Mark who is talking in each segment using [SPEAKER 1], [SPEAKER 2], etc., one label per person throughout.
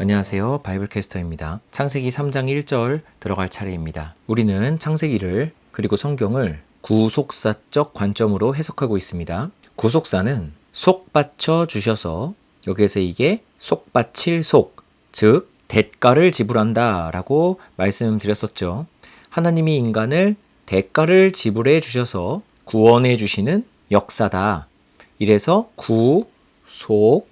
[SPEAKER 1] 안녕하세요. 바이블캐스터입니다. 창세기 3장 1절 들어갈 차례입니다. 우리는 창세기를 그리고 성경을 구속사적 관점으로 해석하고 있습니다. 구속사는 속 바쳐 주셔서 여기에서 이게 속 바칠 속, 즉 대가를 지불한다 라고 말씀드렸었죠. 하나님이 인간을 대가를 지불해 주셔서 구원해 주시는 역사다. 이래서 구, 속,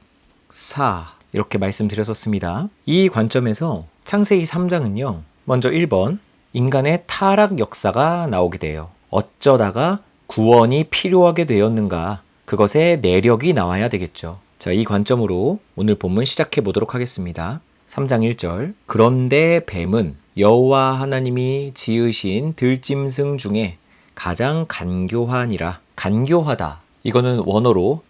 [SPEAKER 1] 사 이렇게 말씀드렸었습니다. 이 관점에서 창세기 3장은요. 먼저 1번 인간의 타락 역사가 나오게 돼요. 어쩌다가 구원이 필요하게 되었는가 그것의 내력이 나와야 되겠죠. 자, 이 관점으로 오늘 본문 시작해 보도록 하겠습니다. 3장 1절 그런데 뱀은 여호와 하나님이 지으신 들짐승 중에 가장 간교하니라 간교하다 이거는 원어로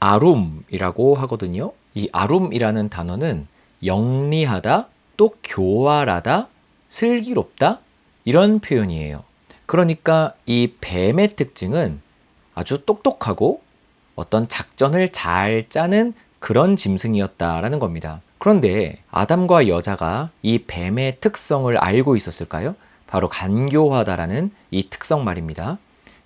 [SPEAKER 1] 아룸이라고 하거든요. 이 아룸이라는 단어는 영리하다, 또 교활하다, 슬기롭다 이런 표현이에요. 그러니까 이 뱀의 특징은 아주 똑똑하고 어떤 작전을 잘 짜는 그런 짐승이었다라는 겁니다. 그런데 아담과 여자가 이 뱀의 특성을 알고 있었을까요? 바로 간교하다라는 이 특성 말입니다.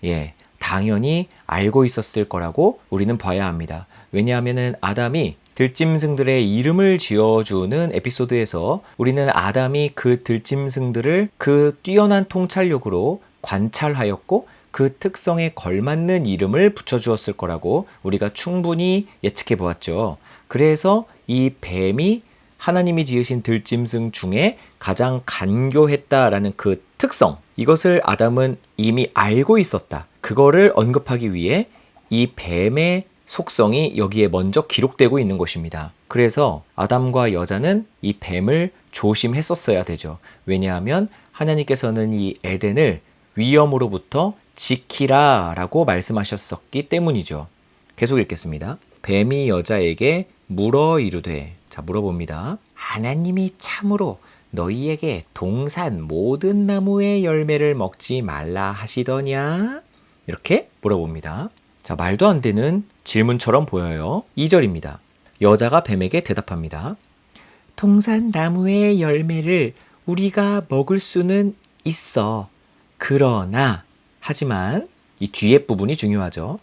[SPEAKER 1] 예, 당연히 알고 있었을 거라고 우리는 봐야 합니다. 왜냐하면 아담이 들짐승들의 이름을 지어주는 에피소드에서 우리는 아담이 그 들짐승들을 그 뛰어난 통찰력으로 관찰하였고 그 특성에 걸맞는 이름을 붙여주었을 거라고 우리가 충분히 예측해 보았죠. 그래서 이 뱀이 하나님이 지으신 들짐승 중에 가장 간교했다라는 그 특성, 이것을 아담은 이미 알고 있었다. 그거를 언급하기 위해 이 뱀의 속성이 여기에 먼저 기록되고 있는 것입니다. 그래서 아담과 여자는 이 뱀을 조심했었어야 되죠. 왜냐하면 하나님께서는 이 에덴을 위험으로부터 지키라 라고 말씀하셨었기 때문이죠. 계속 읽겠습니다. 뱀이 여자에게 물어 이르되, 자, 물어봅니다. 하나님이 참으로 너희에게 동산 모든 나무의 열매를 먹지 말라 하시더냐? 이렇게 물어봅니다. 자, 말도 안 되는 질문처럼 보여요. 2절입니다. 여자가 뱀에게 대답합니다. 동산 나무의 열매를 우리가 먹을 수는 있어. 그러나, 하지만 이 뒤에 부분이 중요하죠.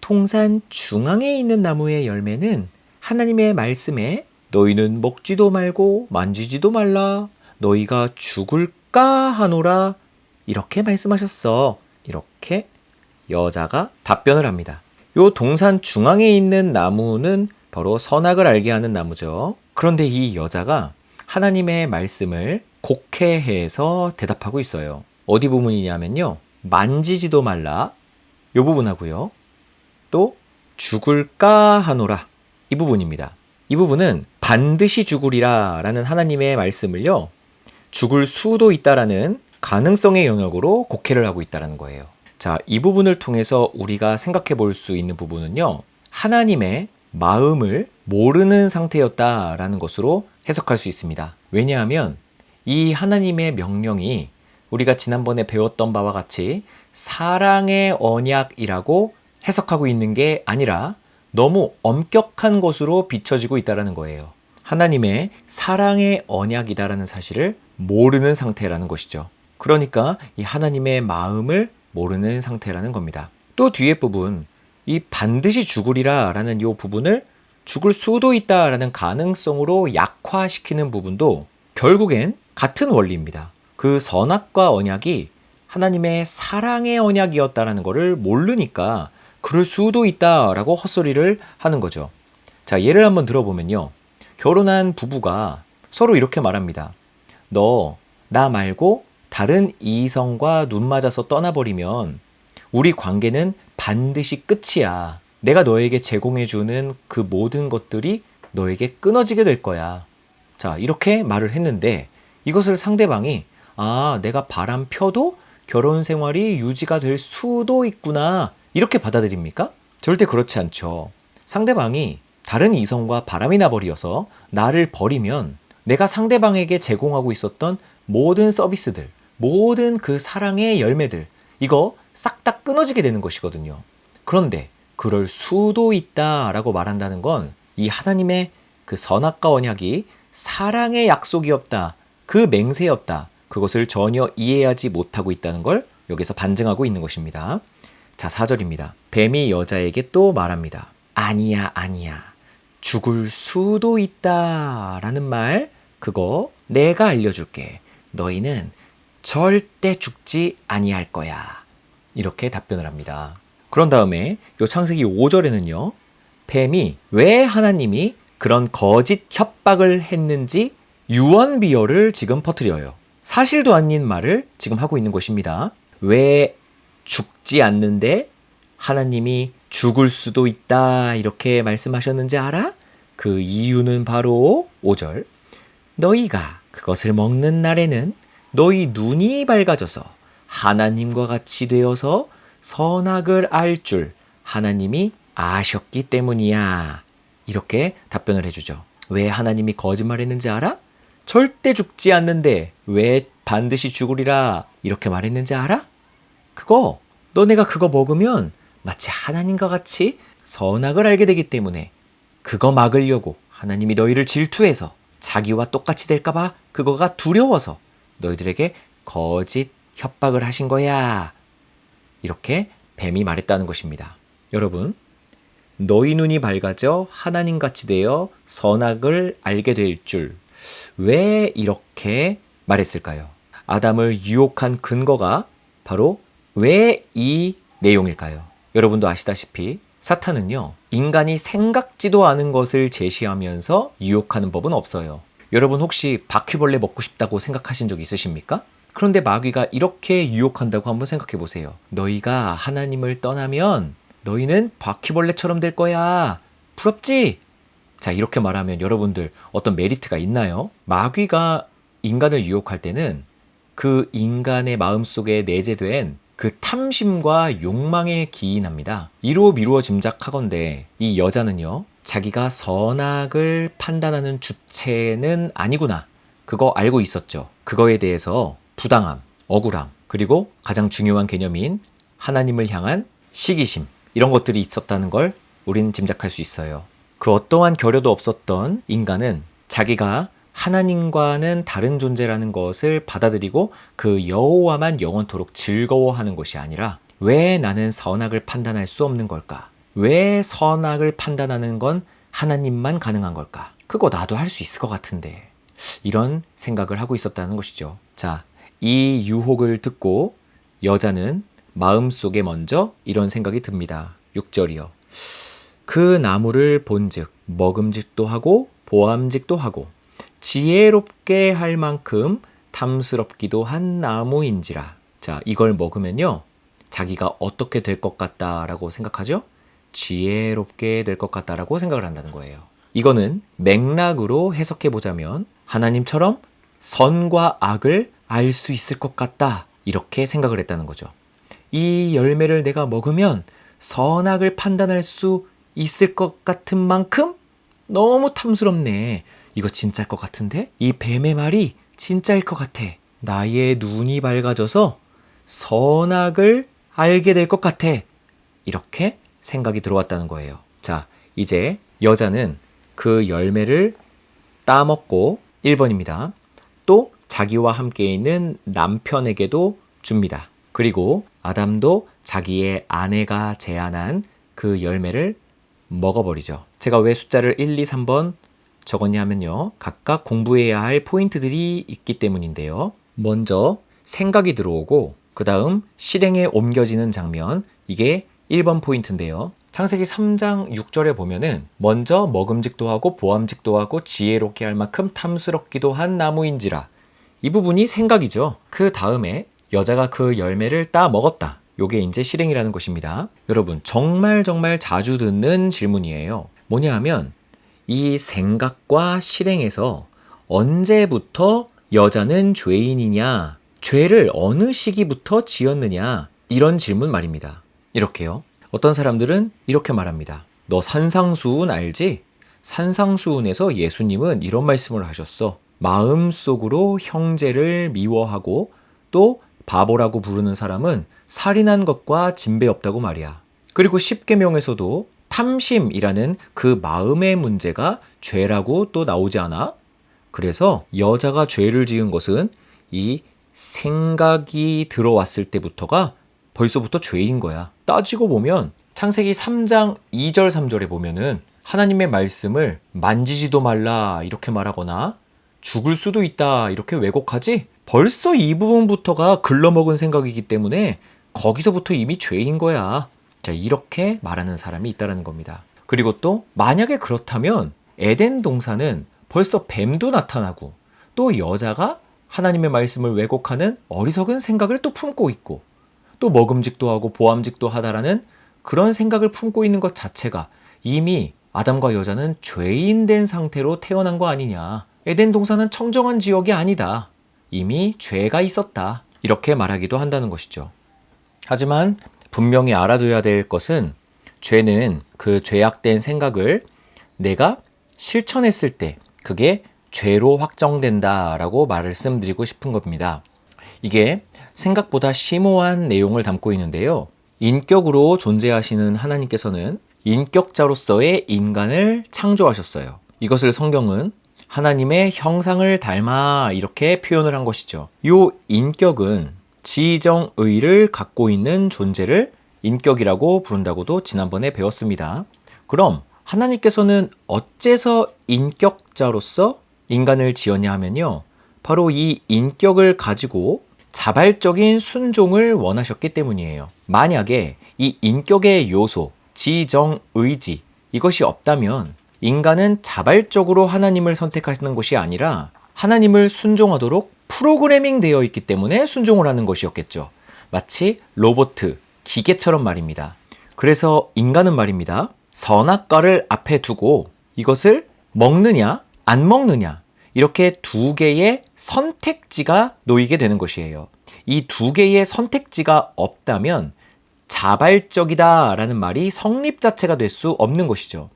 [SPEAKER 1] 통산 중앙에 있는 나무의 열매는 하나님의 말씀에 너희는 먹지도 말고 만지지도 말라. 너희가 죽을까 하노라. 이렇게 말씀하셨어. 이렇게 여자가 답변을 합니다. 요 동산 중앙에 있는 나무는 바로 선악을 알게 하는 나무죠. 그런데 이 여자가 하나님의 말씀을 곡해해서 대답하고 있어요. 어디 부분이냐면요. 만지지도 말라. 요 부분하고요. 또 죽을까 하노라. 이 부분입니다. 이 부분은 반드시 죽으리라 라는 하나님의 말씀을요. 죽을 수도 있다라는 가능성의 영역으로 곡해를 하고 있다는 거예요. 자, 이 부분을 통해서 우리가 생각해 볼 수 있는 부분은요. 하나님의 마음을 모르는 상태였다라는 것으로 해석할 수 있습니다. 왜냐하면 이 하나님의 명령이 우리가 지난번에 배웠던 바와 같이 사랑의 언약이라고 해석하고 있는 게 아니라 너무 엄격한 것으로 비춰지고 있다는 거예요. 하나님의 사랑의 언약이다라는 사실을 모르는 상태라는 것이죠. 그러니까 이 하나님의 마음을 모르는 상태라는 겁니다. 또 뒤에 부분, 이 반드시 죽으리라 라는 이 부분을 죽을 수도 있다 라는 가능성으로 약화시키는 부분도 결국엔 같은 원리입니다. 그 선악과 언약이 하나님의 사랑의 언약이었다라는 것을 모르니까 그럴 수도 있다라고 헛소리를 하는 거죠. 자, 예를 한번 들어보면요. 결혼한 부부가 서로 이렇게 말합니다. 너, 나 말고 다른 이성과 눈 맞아서 떠나버리면 우리 관계는 반드시 끝이야. 내가 너에게 제공해주는 그 모든 것들이 너에게 끊어지게 될 거야. 자, 이렇게 말을 했는데 이것을 상대방이 아, 내가 바람 펴도 결혼 생활이 유지가 될 수도 있구나. 이렇게 받아들입니까? 절대 그렇지 않죠. 상대방이 다른 이성과 바람이 나버려서 나를 버리면 내가 상대방에게 제공하고 있었던 모든 서비스들, 모든 그 사랑의 열매들, 이거 싹 다 끊어지게 되는 것이거든요. 그런데 그럴 수도 있다라고 말한다는 건 이 하나님의 그 선악과 언약이 사랑의 약속이었다. 그 맹세였다. 그것을 전혀 이해하지 못하고 있다는 걸 여기서 반증하고 있는 것입니다. 자, 4절입니다. 뱀이 여자에게 또 말합니다. 아니야, 아니야. 죽을 수도 있다. 라는 말, 그거 내가 알려줄게. 너희는 절대 죽지 아니할 거야. 이렇게 답변을 합니다. 그런 다음에 요 창세기 5절에는요. 뱀이 왜 하나님이 그런 거짓 협박을 했는지 유언 비어를 지금 퍼뜨려요. 사실도 아닌 말을 지금 하고 있는 것입니다. 왜 죽지 않는데 하나님이 죽을 수도 있다 이렇게 말씀하셨는지 알아? 그 이유는 바로 5절. 너희가 그것을 먹는 날에는 너희 눈이 밝아져서 하나님과 같이 되어서 선악을 알 줄 하나님이 아셨기 때문이야. 이렇게 답변을 해주죠. 왜 하나님이 거짓말했는지 알아? 절대 죽지 않는데 왜 반드시 죽으리라 이렇게 말했는지 알아? 그거 너네가 그거 먹으면 마치 하나님과 같이 선악을 알게 되기 때문에 그거 막으려고 하나님이 너희를 질투해서 자기와 똑같이 될까봐 그거가 두려워서 너희들에게 거짓 협박을 하신 거야. 이렇게 뱀이 말했다는 것입니다. 여러분, 너희 눈이 밝아져 하나님 같이 되어 선악을 알게 될 줄 왜 이렇게 말했을까요? 아담을 유혹한 근거가 바로 왜 이 내용일까요? 여러분도 아시다시피 사탄은요, 인간이 생각지도 않은 것을 제시하면서 유혹하는 법은 없어요. 여러분 혹시 바퀴벌레 먹고 싶다고 생각하신 적 있으십니까? 그런데 마귀가 이렇게 유혹한다고 한번 생각해 보세요. 너희가 하나님을 떠나면 너희는 바퀴벌레처럼 될 거야. 부럽지? 자, 이렇게 말하면 여러분들 어떤 메리트가 있나요? 마귀가 인간을 유혹할 때는 그 인간의 마음속에 내재된 그 탐심과 욕망에 기인합니다. 이로 미루어 짐작하건대 이 여자는요, 자기가 선악을 판단하는 주체는 아니구나. 그거 알고 있었죠. 그거에 대해서 부당함, 억울함, 그리고 가장 중요한 개념인 하나님을 향한 시기심, 이런 것들이 있었다는 걸 우린 짐작할 수 있어요. 그 어떠한 결여도 없었던 인간은 자기가 하나님과는 다른 존재라는 것을 받아들이고 그 여호와만 영원토록 즐거워하는 것이 아니라 왜 나는 선악을 판단할 수 없는 걸까? 왜 선악을 판단하는 건 하나님만 가능한 걸까? 그거 나도 할 수 있을 것 같은데. 이런 생각을 하고 있었다는 것이죠. 자, 이 유혹을 듣고 여자는 마음속에 먼저 이런 생각이 듭니다. 6절이요. 그 나무를 본즉 먹음직도 하고 보암직도 하고 지혜롭게 할 만큼 탐스럽기도 한 나무인지라. 자, 이걸 먹으면요. 자기가 어떻게 될 것 같다라고 생각하죠? 지혜롭게 될 것 같다라고 생각을 한다는 거예요. 이거는 맥락으로 해석해 보자면 하나님처럼 선과 악을 알 수 있을 것 같다. 이렇게 생각을 했다는 거죠. 이 열매를 내가 먹으면 선악을 판단할 수 있을 것 같은 만큼 너무 탐스럽네. 이거 진짜일 것 같은데? 이 뱀의 말이 진짜일 것 같아. 나의 눈이 밝아져서 선악을 알게 될 것 같아. 이렇게 생각이 들어왔다는 거예요. 자, 이제 여자는 그 열매를 따먹고 1번입니다. 또 자기와 함께 있는 남편에게도 줍니다. 그리고 아담도 자기의 아내가 제안한 그 열매를 먹어버리죠. 제가 왜 숫자를 1, 2, 3번 적었냐면요. 각각 공부해야 할 포인트들이 있기 때문인데요. 먼저 생각이 들어오고 그 다음 실행에 옮겨지는 장면 이게 1번 포인트인데요. 창세기 3장 6절에 보면은 먼저 먹음직도 하고 보암직도 하고 지혜롭게 할 만큼 탐스럽기도 한 나무인지라 이 부분이 생각이죠. 그 다음에 여자가 그 열매를 따 먹었다. 요게 이제 실행이라는 것입니다. 여러분, 정말 정말 자주 듣는 질문이에요. 뭐냐 하면 이 생각과 실행에서 언제부터 여자는 죄인이냐, 죄를 어느 시기부터 지었느냐, 이런 질문 말입니다. 이렇게요. 어떤 사람들은 이렇게 말합니다. 너 산상수훈 알지? 산상수훈에서 예수님은 이런 말씀을 하셨어. 마음속으로 형제를 미워하고 또 바보라고 부르는 사람은 살인한 것과 진배 없다고 말이야. 그리고 십계명에서도 탐심이라는 그 마음의 문제가 죄라고 또 나오지 않아? 그래서 여자가 죄를 지은 것은 이 생각이 들어왔을 때부터가 벌써부터 죄인 거야. 따지고 보면 창세기 3장 2절 3절에 보면은 하나님의 말씀을 만지지도 말라 이렇게 말하거나 죽을 수도 있다 이렇게 왜곡하지 벌써 이 부분부터가 글러먹은 생각이기 때문에 거기서부터 이미 죄인 거야. 자, 이렇게 말하는 사람이 있다라는 겁니다. 그리고 또 만약에 그렇다면 에덴 동산은 벌써 뱀도 나타나고 또 여자가 하나님의 말씀을 왜곡하는 어리석은 생각을 또 품고 있고 또 먹음직도 하고 보암직도 하다라는 그런 생각을 품고 있는 것 자체가 이미 아담과 여자는 죄인된 상태로 태어난 거 아니냐. 에덴 동산은 청정한 지역이 아니다. 이미 죄가 있었다. 이렇게 말하기도 한다는 것이죠. 하지만 분명히 알아둬야 될 것은 죄는 그 죄악된 생각을 내가 실천했을 때 그게 죄로 확정된다라고 말씀드리고 싶은 겁니다. 이게 생각보다 심오한 내용을 담고 있는데요. 인격으로 존재하시는 하나님께서는 인격자로서의 인간을 창조하셨어요. 이것을 성경은 하나님의 형상을 닮아 이렇게 표현을 한 것이죠. 요 인격은 지정의를 갖고 있는 존재를 인격이라고 부른다고도 지난번에 배웠습니다. 그럼 하나님께서는 어째서 인격자로서 인간을 지었냐 하면요. 바로 이 인격을 가지고 자발적인 순종을 원하셨기 때문이에요. 만약에 이 인격의 요소, 지정, 의지, 이것이 없다면 인간은 자발적으로 하나님을 선택하시는 것이 아니라 하나님을 순종하도록 프로그래밍 되어 있기 때문에 순종을 하는 것이었겠죠. 마치 로보트, 기계처럼 말입니다. 그래서 인간은 말입니다. 선악과를 앞에 두고 이것을 먹느냐, 안 먹느냐, 이렇게 두 개의 선택지가 놓이게 되는 것이에요. 이 두 개의 선택지가 없다면 자발적이다 라는 말이 성립 자체가 될 수 없는 것이죠.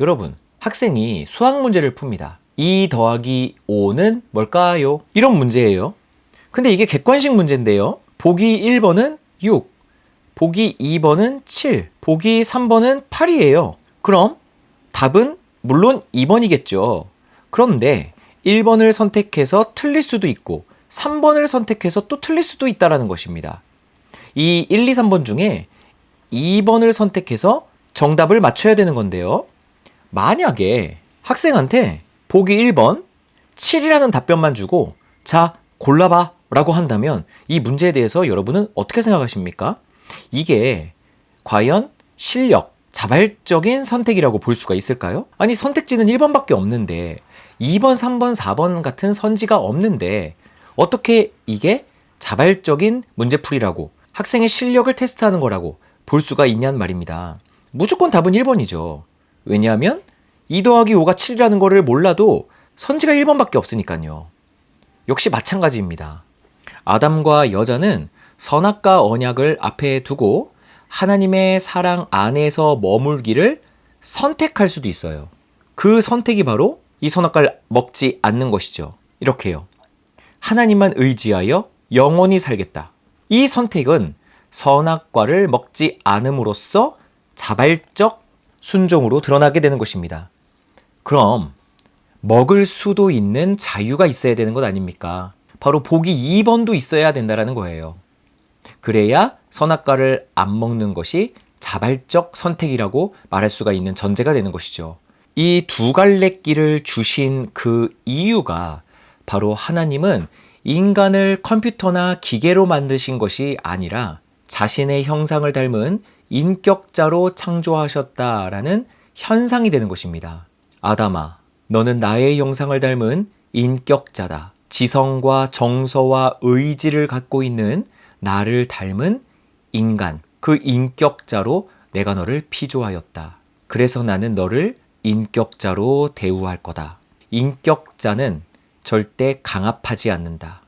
[SPEAKER 1] 여러분, 학생이 수학 문제를 풉니다. 2 더하기 5는 뭘까요? 이런 문제예요. 근데 이게 객관식 문제인데요. 보기 1번은 6, 보기 2번은 7, 보기 3번은 8이에요. 그럼 답은 물론 2번이겠죠. 그런데 1번을 선택해서 틀릴 수도 있고 3번을 선택해서 또 틀릴 수도 있다라는 것입니다. 이 1, 2, 3번 중에 2번을 선택해서 정답을 맞춰야 되는 건데요. 만약에 학생한테 보기 1번 7이라는 답변만 주고 자, 골라봐 라고 한다면 이 문제에 대해서 여러분은 어떻게 생각하십니까? 이게 과연 실력, 자발적인 선택이라고 볼 수가 있을까요? 아니, 선택지는 1번밖에 없는데 2번, 3번, 4번 같은 선지가 없는데 어떻게 이게 자발적인 문제풀이라고 학생의 실력을 테스트하는 거라고 볼 수가 있냐는 말입니다. 무조건 답은 1번이죠. 왜냐하면 2 더하기 5가 7이라는 거를 몰라도 선지가 1번밖에 없으니까요. 역시 마찬가지입니다. 아담과 여자는 선악과 언약을 앞에 두고 하나님의 사랑 안에서 머물기를 선택할 수도 있어요. 그 선택이 바로 이 선악과를 먹지 않는 것이죠. 이렇게요. 하나님만 의지하여 영원히 살겠다. 이 선택은 선악과를 먹지 않음으로써 자발적 순종으로 드러나게 되는 것입니다. 그럼 먹을 수도 있는 자유가 있어야 되는 것 아닙니까? 바로 보기 2번도 있어야 된다라는 거예요. 그래야 선악과를 안 먹는 것이 자발적 선택이라고 말할 수가 있는 전제가 되는 것이죠. 이 두 갈래 길을 주신 그 이유가 바로 하나님은 인간을 컴퓨터나 기계로 만드신 것이 아니라 자신의 형상을 닮은 인격자로 창조하셨다라는 현상이 되는 것입니다. 아담아, 너는 나의 형상을 닮은 인격자다. 지성과 정서와 의지를 갖고 있는 나를 닮은 인간, 그 인격자로 내가 너를 피조하였다. 그래서 나는 너를 인격자로 대우할 거다. 인격자는 절대 강압하지 않는다.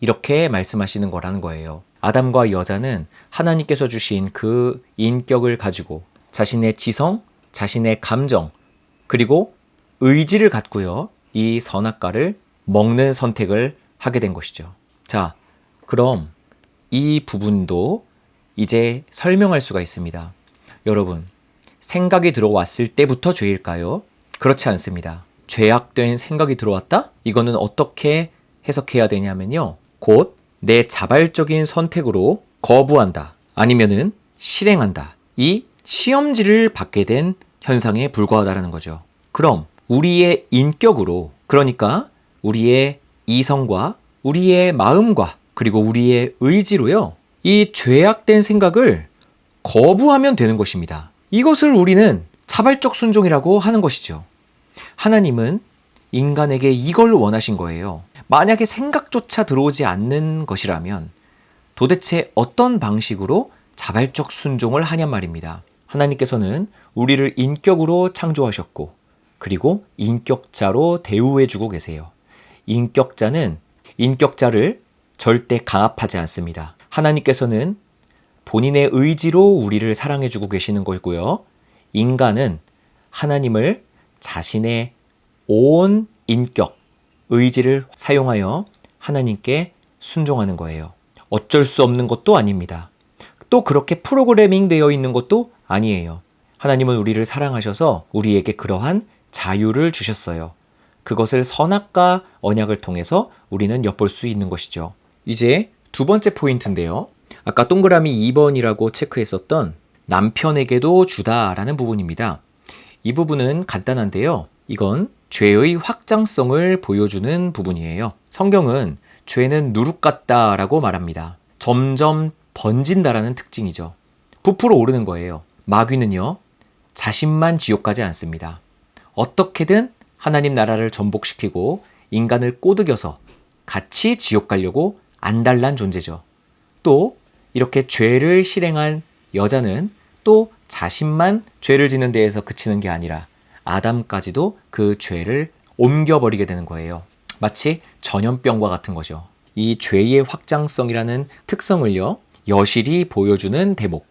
[SPEAKER 1] 이렇게 말씀하시는 거라는 거예요. 아담과 여자는 하나님께서 주신 그 인격을 가지고 자신의 지성, 자신의 감정, 그리고 의지를 갖고요. 이 선악과를 먹는 선택을 하게 된 것이죠. 자, 그럼 이 부분도 이제 설명할 수가 있습니다. 여러분, 생각이 들어왔을 때부터 죄일까요? 그렇지 않습니다. 죄악된 생각이 들어왔다? 이거는 어떻게 해석해야 되냐면요. 곧 내 자발적인 선택으로 거부한다. 아니면은 실행한다. 이 시험지를 받게 된 현상에 불과하다라는 거죠. 그럼 우리의 인격으로 그러니까 우리의 이성과 우리의 마음과 그리고 우리의 의지로요. 이 죄악된 생각을 거부하면 되는 것입니다. 이것을 우리는 자발적 순종이라고 하는 것이죠. 하나님은 인간에게 이걸 원하신 거예요. 만약에 생각조차 들어오지 않는 것이라면 도대체 어떤 방식으로 자발적 순종을 하냔 말입니다. 하나님께서는 우리를 인격으로 창조하셨고, 그리고 인격자로 대우해주고 계세요. 인격자는 인격자를 절대 강압하지 않습니다. 하나님께서는 본인의 의지로 우리를 사랑해주고 계시는 거고요. 인간은 하나님을 자신의 온 인격, 의지를 사용하여 하나님께 순종하는 거예요. 어쩔 수 없는 것도 아닙니다. 또 그렇게 프로그래밍 되어 있는 것도 아니에요. 하나님은 우리를 사랑하셔서 우리에게 그러한 자유를 주셨어요. 그것을 선악과 언약을 통해서 우리는 엿볼 수 있는 것이죠. 이제 두 번째 포인트인데요. 아까 동그라미 2번이라고 체크했었던 남편에게도 주다라는 부분입니다. 이 부분은 간단한데요. 이건 죄의 확장성을 보여주는 부분이에요. 성경은 죄는 누룩 같다라고 말합니다. 점점 번진다라는 특징이죠. 부풀어 오르는 거예요. 마귀는요, 자신만 지옥 가지 않습니다. 어떻게든 하나님 나라를 전복시키고 인간을 꼬드겨서 같이 지옥 가려고 안달난 존재죠. 또 이렇게 죄를 실행한 여자는 또 자신만 죄를 짓는 데에서 그치는 게 아니라 아담까지도 그 죄를 옮겨버리게 되는 거예요. 마치 전염병과 같은 거죠. 이 죄의 확장성이라는 특성을요, 여실히 보여주는 대목.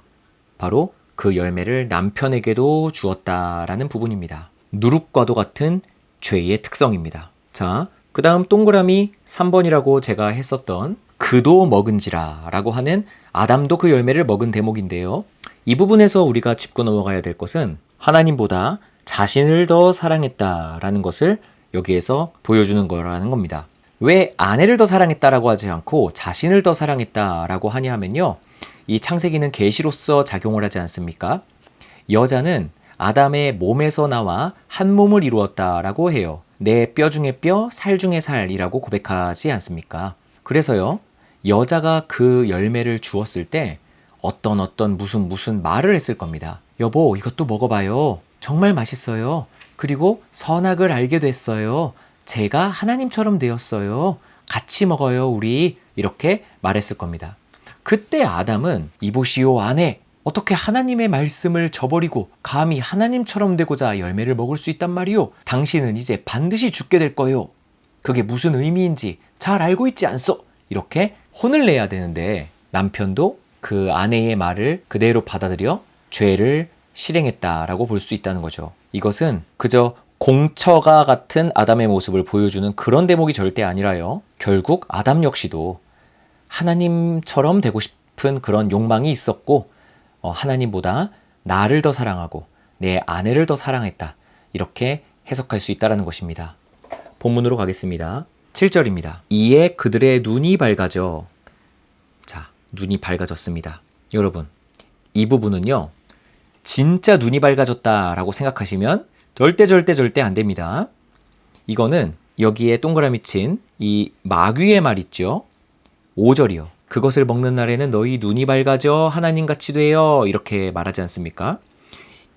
[SPEAKER 1] 바로 그 열매를 남편에게도 주었다라는 부분입니다. 누룩과도 같은 죄의 특성입니다. 자, 그 다음 동그라미 3번이라고 제가 했었던 그도 먹은지라 라고 하는 아담도 그 열매를 먹은 대목인데요. 이 부분에서 우리가 짚고 넘어가야 될 것은 하나님보다 자신을 더 사랑했다라는 것을 여기에서 보여주는 거라는 겁니다. 왜 아내를 더 사랑했다라고 하지 않고 자신을 더 사랑했다라고 하냐 하면요. 이 창세기는 계시로서 작용을 하지 않습니까? 여자는 아담의 몸에서 나와 한 몸을 이루었다라고 해요. 내 뼈 중에 뼈, 살 중에 살이라고 고백하지 않습니까? 그래서요. 여자가 그 열매를 주었을 때 어떤 어떤 무슨 무슨 말을 했을 겁니다. 여보, 이것도 먹어봐요. 정말 맛있어요. 그리고 선악을 알게 됐어요. 제가 하나님처럼 되었어요. 같이 먹어요, 우리. 이렇게 말했을 겁니다. 그때 아담은 이보시오 아내 어떻게 하나님의 말씀을 저버리고 감히 하나님처럼 되고자 열매를 먹을 수 있단 말이오? 당신은 이제 반드시 죽게 될 거요. 그게 무슨 의미인지 잘 알고 있지 않소? 이렇게 혼을 내야 되는데 남편도 그 아내의 말을 그대로 받아들여 죄를 실행했다라고 볼 수 있다는 거죠. 이것은 그저 공처가 같은 아담의 모습을 보여주는 그런 대목이 절대 아니라요. 결국 아담 역시도 하나님처럼 되고 싶은 그런 욕망이 있었고, 어, 하나님보다 나를 더 사랑하고 내 아내를 더 사랑했다. 이렇게 해석할 수 있다는 것입니다. 본문으로 가겠습니다. 7절입니다. 이에 그들의 눈이 밝아져. 자, 눈이 밝아졌습니다. 여러분, 이 부분은요, 진짜 눈이 밝아졌다라고 생각하시면 절대 절대 절대 안 됩니다. 이거는 여기에 동그라미 친 이 마귀의 말 있죠. 5절이요. 그것을 먹는 날에는 너희 눈이 밝아져 하나님 같이 되어 이렇게 말하지 않습니까?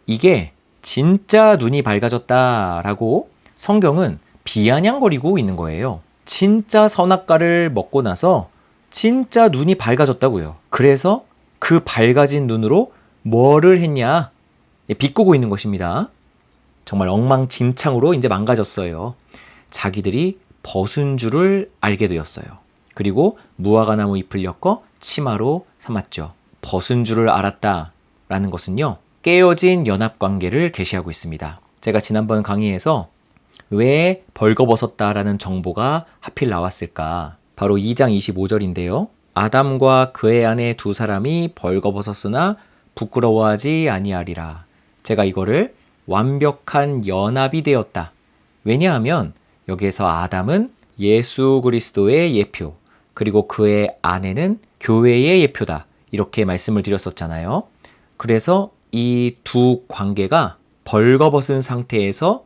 [SPEAKER 1] 이게 진짜 눈이 밝아졌다라고 성경은 비아냥거리고 있는 거예요. 진짜 선악과를 먹고 나서 진짜 눈이 밝아졌다고요. 그래서 그 밝아진 눈으로 뭐를 했냐? 예, 비꼬고 있는 것입니다. 정말 엉망진창으로 이제 망가졌어요. 자기들이 벗은 줄을 알게 되었어요. 그리고 무화과나무 잎을 엮어 치마로 삼았죠. 벗은 줄을 알았다라는 것은요. 깨어진 연합 관계를 게시하고 있습니다. 제가 지난번 강의에서 왜 벌거벗었다라는 정보가 하필 나왔을까? 바로 2장 25절인데요. 아담과 그의 아내 두 사람이 벌거벗었으나 부끄러워하지 아니하리라. 제가 이거를 완벽한 연합이 되었다. 왜냐하면 여기에서 아담은 예수 그리스도의 예표, 그리고 그의 아내는 교회의 예표다. 이렇게 말씀을 드렸었잖아요. 그래서 이 두 관계가 벌거벗은 상태에서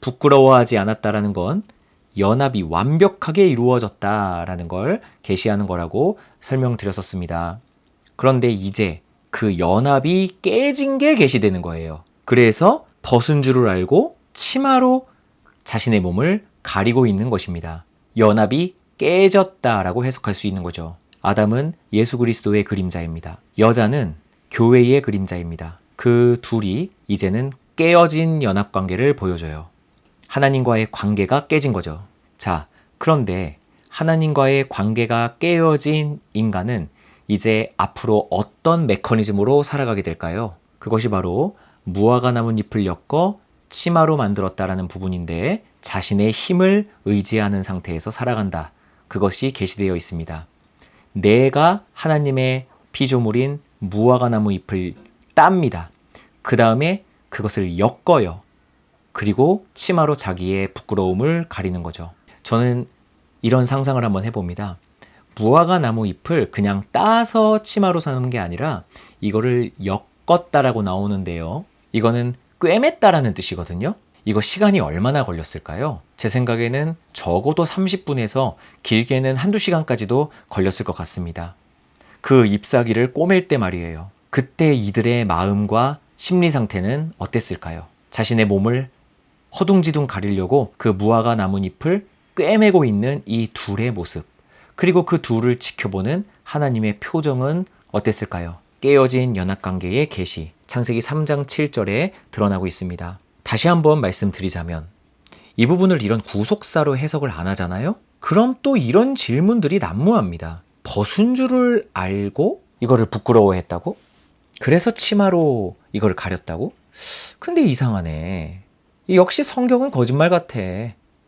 [SPEAKER 1] 부끄러워하지 않았다라는 건 연합이 완벽하게 이루어졌다라는 걸 계시하는 거라고 설명드렸었습니다. 그런데 이제 그 연합이 깨진 게 계시되는 거예요. 그래서 벗은 줄을 알고 치마로 자신의 몸을 가리고 있는 것입니다. 연합이 깨졌다라고 해석할 수 있는 거죠. 아담은 예수 그리스도의 그림자입니다. 여자는 교회의 그림자입니다. 그 둘이 이제는 깨어진 연합 관계를 보여줘요. 하나님과의 관계가 깨진 거죠. 자, 그런데 하나님과의 관계가 깨어진 인간은 이제 앞으로 어떤 메커니즘으로 살아가게 될까요? 그것이 바로 무화과 나뭇잎을 엮어 치마로 만들었다라는 부분인데 자신의 힘을 의지하는 상태에서 살아간다. 그것이 게시되어 있습니다. 내가 하나님의 피조물인 무화과 나무 잎을 땁니다. 그 다음에 그것을 엮어요. 그리고 치마로 자기의 부끄러움을 가리는 거죠. 저는 이런 상상을 한번 해봅니다. 무화과 나무 잎을 그냥 따서 치마로 사는 게 아니라 이거를 엮었다라고 나오는데요. 이거는 꿰맸다라는 뜻이거든요. 이거 시간이 얼마나 걸렸을까요? 제 생각에는 적어도 30분에서 길게는 한두 시간까지도 걸렸을 것 같습니다. 그 잎사귀를 꼬맬 때 말이에요. 그때 이들의 마음과 심리 상태는 어땠을까요? 자신의 몸을 허둥지둥 가리려고 그 무화과 나뭇잎을 꿰매고 있는 이 둘의 모습. 그리고 그 둘을 지켜보는 하나님의 표정은 어땠을까요? 깨어진 연합관계의 계시. 창세기 3장 7절에 드러나고 있습니다. 다시 한번 말씀드리자면 이 부분을 이런 구속사로 해석을 안 하잖아요? 그럼 또 이런 질문들이 난무합니다. 벗은 줄을 알고 이거를 부끄러워했다고? 그래서 치마로 이걸 가렸다고? 근데 이상하네. 역시 성경은 거짓말 같아.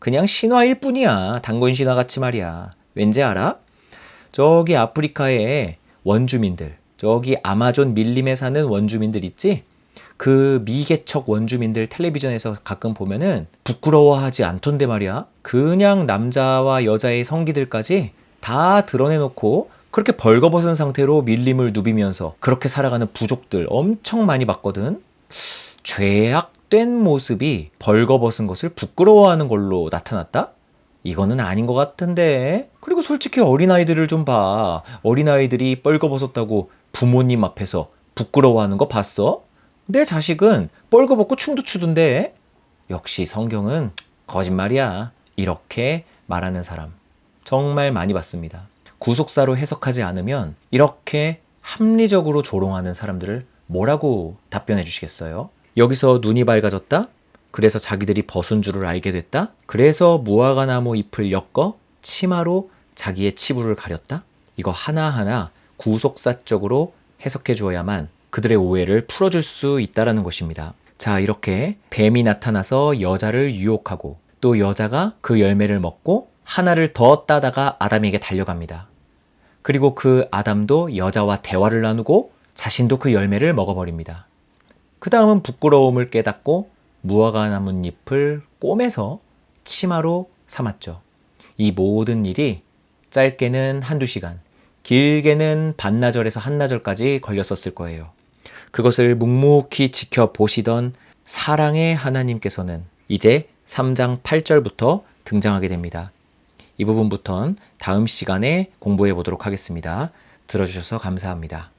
[SPEAKER 1] 그냥 신화일 뿐이야. 단군 신화 같이 말이야. 왠지 알아? 저기 아프리카의 원주민들, 저기 아마존 밀림에 사는 원주민들 있지? 그 미개척 원주민들 텔레비전에서 가끔 보면은 부끄러워하지 않던데 말이야. 그냥 남자와 여자의 성기들까지 다 드러내놓고 그렇게 벌거벗은 상태로 밀림을 누비면서 그렇게 살아가는 부족들 엄청 많이 봤거든. 죄악 된 모습이 벌거벗은 것을 부끄러워하는 걸로 나타났다? 이거는 아닌 것 같은데. 그리고 솔직히 어린아이들을 좀 봐. 어린아이들이 뻘거벗었다고 부모님 앞에서 부끄러워하는 거 봤어? 내 자식은 뻘거벗고 춤도 추던데. 역시 성경은 거짓말이야. 이렇게 말하는 사람. 정말 많이 봤습니다. 구속사로 해석하지 않으면 이렇게 합리적으로 조롱하는 사람들을 뭐라고 답변해 주시겠어요? 여기서 눈이 밝아졌다? 그래서 자기들이 벗은 줄을 알게 됐다? 그래서 무화과 나무 잎을 엮어 치마로 자기의 치부를 가렸다? 이거 하나하나 구속사적으로 해석해 주어야만 그들의 오해를 풀어줄 수 있다라는 것입니다. 자, 이렇게 뱀이 나타나서 여자를 유혹하고 또 여자가 그 열매를 먹고 하나를 더 따다가 아담에게 달려갑니다. 그리고 그 아담도 여자와 대화를 나누고 자신도 그 열매를 먹어버립니다. 그 다음은 부끄러움을 깨닫고 무화과 나뭇잎을 꼬매서 치마로 삼았죠. 이 모든 일이 짧게는 한두 시간, 길게는 반나절에서 한나절까지 걸렸었을 거예요. 그것을 묵묵히 지켜보시던 사랑의 하나님께서는 이제 3장 8절부터 등장하게 됩니다. 이 부분부터는 다음 시간에 공부해 보도록 하겠습니다. 들어주셔서 감사합니다.